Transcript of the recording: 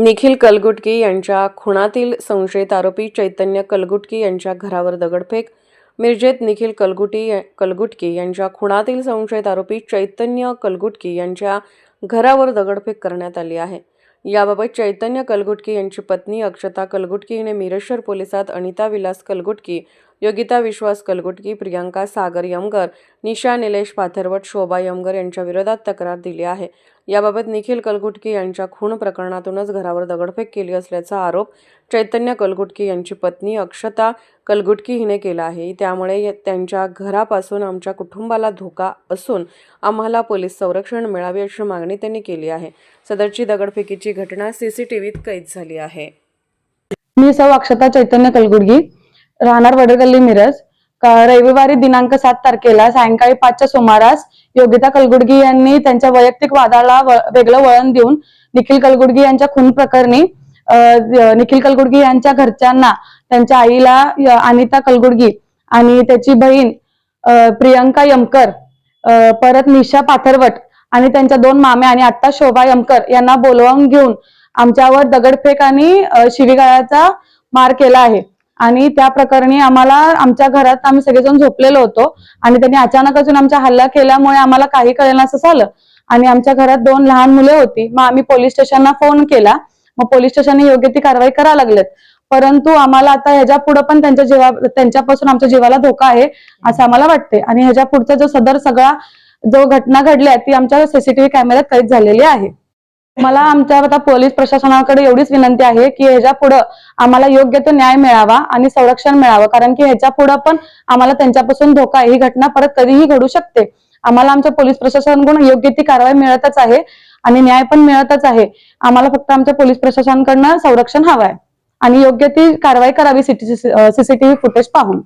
निखिल कलगुटकी यांच्या खुणातील संशयित आरोपी चैतन्य कलगुटकी यांच्या घरावर दगडफेक मिरजेत निखिल कलगुटी कलगुटकी यांच्या खुणातील संशयित आरोपी चैतन्य कलगुटकी यांच्या घरावर दगडफेक करण्यात आली आहे. याबाबत चैतन्य कलगुटकी यांची पत्नी अक्षता कलगुटकी हिने मिरेश्वर पोलिसात अनिता विलास कलगुटकी योगिता विश्वास कलगुटकी प्रियांका सागर यमगर निशा निलेश पाथरवट शोभा यमगर यांच्या विरोधात तक्रार दिली आहे. याबाबत निखिल कलगुटकी यांच्या खून प्रकरणातूनच घरावर दगडफेक केली असल्याचा आरोप चैतन्य कलगुटकी यांची पत्नी अक्षता कलगुटकी हिने केला आहे. त्यामुळे त्यांच्या घरापासून आमच्या कुटुंबाला धोका असून आम्हाला पोलीस संरक्षण मिळावे अशी मागणी त्यांनी केली आहे. सदरची दगडफेकीची घटना सीसीटीव्हीत कैद झाली आहे. मी सौ अक्षता चैतन्य कलगुडगी राहणार वडगल्ली मिरज. रविवारी दिनांक सात तारखेला सायंकाळी पाचच्या सुमारास योगिता कलगुडगी यांनी त्यांच्या वैयक्तिक वादाला वेगळं वळण देऊन निखिल कलगुडगी यांच्या खून प्रकरणी निखिल कलगुडगी यांच्या घरच्यांना त्यांच्या आईला अनिता कलगुडगी आणि त्याची बहीण प्रियंका यमकर परत निशा पाथरवट आणि त्यांच्या दोन मामे आणि आत्ता शोभा यमकर यांना बोलवून घेऊन आमच्यावर दगडफेक आणि शिवीगाळाचा मार केला आहे. आणि त्या प्रकरणी आम्हाला आमच्या घरात आम्ही सगळेजण झोपलेलो होतो आणि त्यांनी अचानक अजून आमच्या हल्ला केल्यामुळे आम्हाला काही कळेल असं झालं. आणि आमच्या घरात दोन लहान मुले होती. मग आम्ही पोलीस स्टेशनला फोन केला. मग पोलीस स्टेशनने योग्य ती कारवाई करायला लागलेत. परंतु आम्हाला आता ह्याच्या पुढे पण त्यांच्या जीवा त्यांच्यापासून आमच्या जीवाला धोका आहे असं आम्हाला वाटते. आणि ह्याच्या पुढचा जो सदर सगळा जो घटना घडल्या ती आमच्या सीसीटीव्ही कॅमेऱ्यात कैद झालेली आहे. मला आमच्या आता पोलीस प्रशासनाकडे एवढीच विनंती आहे की ह्याच्या पुढं आम्हाला योग्य तो न्याय मिळावा आणि संरक्षण मिळावं. कारण की ह्याच्या पुढं पण आम्हाला त्यांच्यापासून धोका आहे. ही घटना परत कधीही घडू शकते. आम्हाला आमच्या पोलीस प्रशासनाकडून योग्य ती कारवाई मिळतच आहे आणि न्याय पण मिळतच आहे. आम्हाला फक्त आमच्या पोलीस प्रशासनाकडनं संरक्षण हवं आहे आणि योग्य ती कारवाई करावी सीसीटीव्ही फुटेज पाहून.